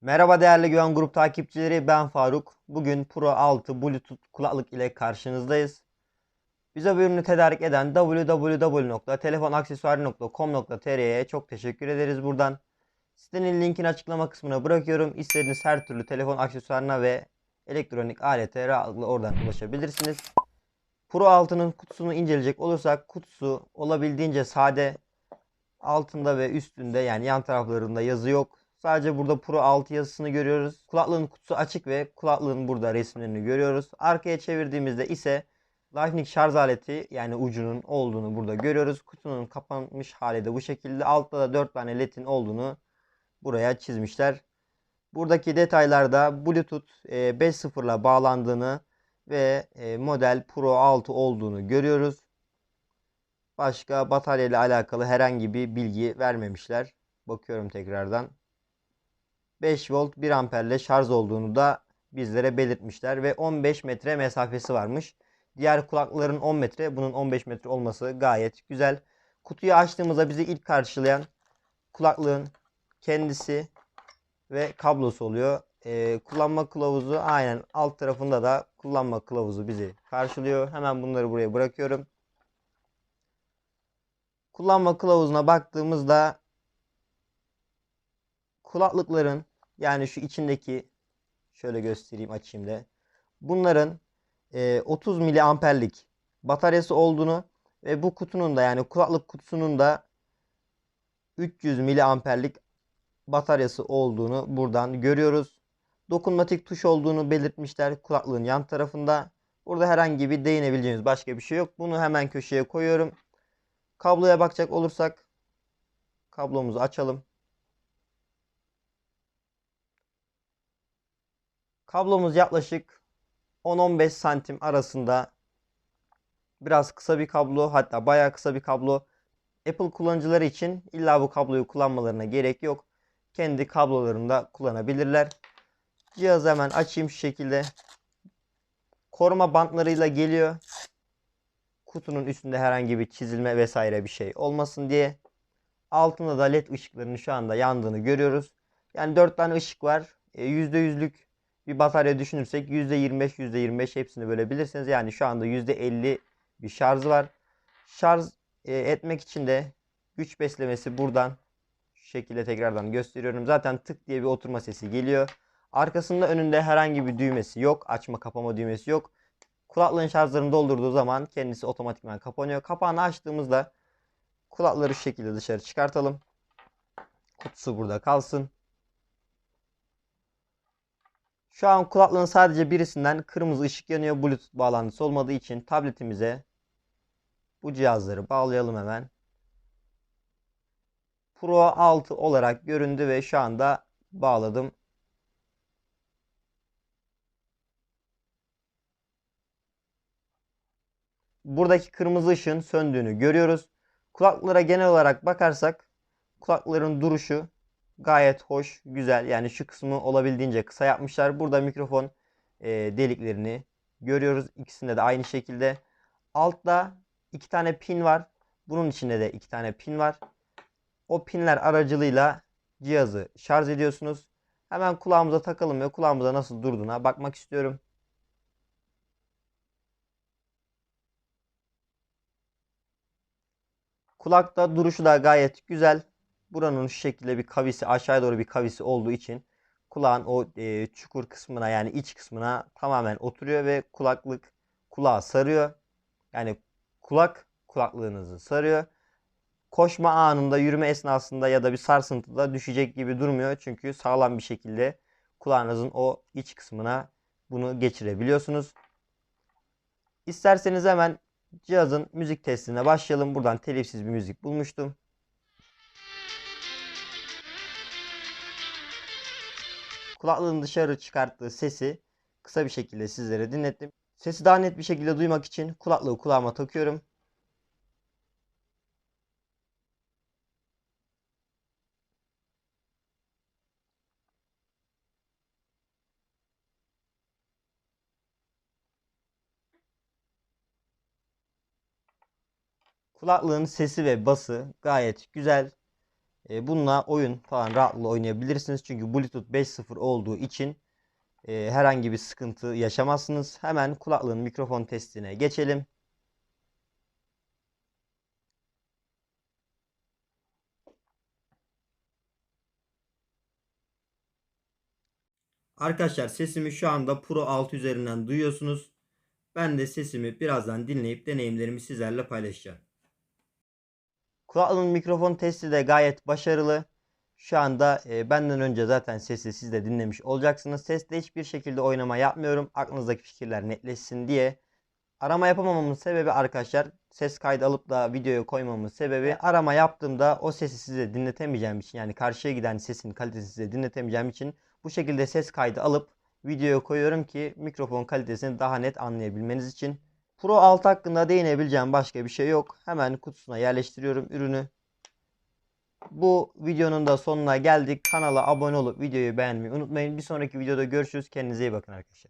Merhaba değerli Güven Grup takipçileri ben Faruk. Bugün Pro 6 Bluetooth kulaklık ile karşınızdayız. Bize bu ürünü tedarik eden www.telefonaksesuari.com.tr'ye çok teşekkür ederiz buradan. Sitenin linkini açıklama kısmına bırakıyorum. İstediğiniz her türlü telefon aksesuarına ve elektronik alete rahatlıkla oradan ulaşabilirsiniz. Pro 6'nın kutusunu inceleyecek olursak kutusu olabildiğince sade. Altında ve üstünde yani yan taraflarında yazı yok. Sadece burada Pro 6 yazısını görüyoruz. Kulaklığın kutusu açık ve kulaklığın burada resimlerini görüyoruz. Arkaya çevirdiğimizde ise Lightning şarj aleti yani ucunun olduğunu burada görüyoruz. Kutunun kapanmış hali de bu şekilde. Altta da 4 tane ledin olduğunu buraya çizmişler. Buradaki detaylarda Bluetooth e, 5.0 ile bağlandığını ve e, model Pro 6 olduğunu görüyoruz. Başka batarya ile alakalı herhangi bir bilgi vermemişler. Bakıyorum tekrardan. 5 volt 1 amperle şarj olduğunu da bizlere belirtmişler ve 15 metre mesafesi varmış. Diğer kulakların 10 metre, bunun 15 metre olması gayet güzel. Kutuyu açtığımızda bizi ilk karşılayan kulaklığın kendisi ve kablosu oluyor. Ee, kullanma kılavuzu aynen alt tarafında da kullanma kılavuzu bizi karşılıyor. Hemen bunları buraya bırakıyorum. Kullanma kılavuzuna baktığımızda kulaklıkların yani şu içindeki şöyle göstereyim açayım da. Bunların e, 30 miliamperlik bataryası olduğunu ve bu kutunun da yani kulaklık kutusunun da 300 miliamperlik bataryası olduğunu buradan görüyoruz. Dokunmatik tuş olduğunu belirtmişler kulaklığın yan tarafında. Burada herhangi bir değinebileceğimiz başka bir şey yok. Bunu hemen köşeye koyuyorum. Kabloya bakacak olursak kablomuzu açalım. Kablomuz yaklaşık 10-15 santim arasında biraz kısa bir kablo hatta bayağı kısa bir kablo. Apple kullanıcıları için illa bu kabloyu kullanmalarına gerek yok. Kendi kablolarında kullanabilirler. Cihazı hemen açayım şu şekilde. Koruma bantlarıyla geliyor. Kutunun üstünde herhangi bir çizilme vesaire bir şey olmasın diye. Altında da led ışıklarının şu anda yandığını görüyoruz. Yani 4 tane ışık var. %100'lük bir batarya düşünürsek %25 %25 hepsini bölebilirsiniz. Yani şu anda %50 bir şarjı var. Şarj e, etmek için de güç beslemesi buradan şu şekilde tekrardan gösteriyorum. Zaten tık diye bir oturma sesi geliyor. Arkasında önünde herhangi bir düğmesi yok. Açma kapama düğmesi yok. Kulaklığın şarjlarını doldurduğu zaman kendisi otomatikman kapanıyor. Kapağını açtığımızda kulakları şu şekilde dışarı çıkartalım. Kutusu burada kalsın. Şu an kulaklığın sadece birisinden kırmızı ışık yanıyor. Bluetooth bağlantısı olmadığı için tabletimize bu cihazları bağlayalım hemen. Pro 6 olarak göründü ve şu anda bağladım. Buradaki kırmızı ışığın söndüğünü görüyoruz. Kulaklara genel olarak bakarsak kulakların duruşu gayet hoş, güzel. Yani şu kısmı olabildiğince kısa yapmışlar. Burada mikrofon e, deliklerini görüyoruz. İkisinde de aynı şekilde. Altta iki tane pin var. Bunun içinde de iki tane pin var. O pinler aracılığıyla cihazı şarj ediyorsunuz. Hemen kulağımıza takalım ve kulağımıza nasıl durduğuna bakmak istiyorum. Kulakta duruşu da gayet güzel. Buranın şu şekilde bir kavisi aşağıya doğru bir kavisi olduğu için kulağın o e, çukur kısmına yani iç kısmına tamamen oturuyor ve kulaklık kulağı sarıyor. Yani kulak kulaklığınızı sarıyor. Koşma anında, yürüme esnasında ya da bir sarsıntıda düşecek gibi durmuyor. Çünkü sağlam bir şekilde kulağınızın o iç kısmına bunu geçirebiliyorsunuz. İsterseniz hemen cihazın müzik testine başlayalım. Buradan telifsiz bir müzik bulmuştum. Kulaklığın dışarı çıkarttığı sesi kısa bir şekilde sizlere dinlettim. Sesi daha net bir şekilde duymak için kulaklığı kulağıma takıyorum. Kulaklığın sesi ve bası gayet güzel. E, bununla oyun falan rahatlıkla oynayabilirsiniz. Çünkü Bluetooth 5.0 olduğu için e, herhangi bir sıkıntı yaşamazsınız. Hemen kulaklığın mikrofon testine geçelim. Arkadaşlar sesimi şu anda Pro 6 üzerinden duyuyorsunuz. Ben de sesimi birazdan dinleyip deneyimlerimi sizlerle paylaşacağım. Kulaklığın mikrofon testi de gayet başarılı. Şu anda e, benden önce zaten sesi siz de dinlemiş olacaksınız. Seste hiçbir şekilde oynama yapmıyorum. Aklınızdaki fikirler netleşsin diye. Arama yapamamamın sebebi arkadaşlar ses kaydı alıp da videoya koymamın sebebi arama yaptığımda o sesi size dinletemeyeceğim için yani karşıya giden sesin kalitesini size dinletemeyeceğim için bu şekilde ses kaydı alıp videoya koyuyorum ki mikrofon kalitesini daha net anlayabilmeniz için. Pro 6 hakkında değinebileceğim başka bir şey yok. Hemen kutusuna yerleştiriyorum ürünü. Bu videonun da sonuna geldik. Kanala abone olup videoyu beğenmeyi unutmayın. Bir sonraki videoda görüşürüz. Kendinize iyi bakın arkadaşlar.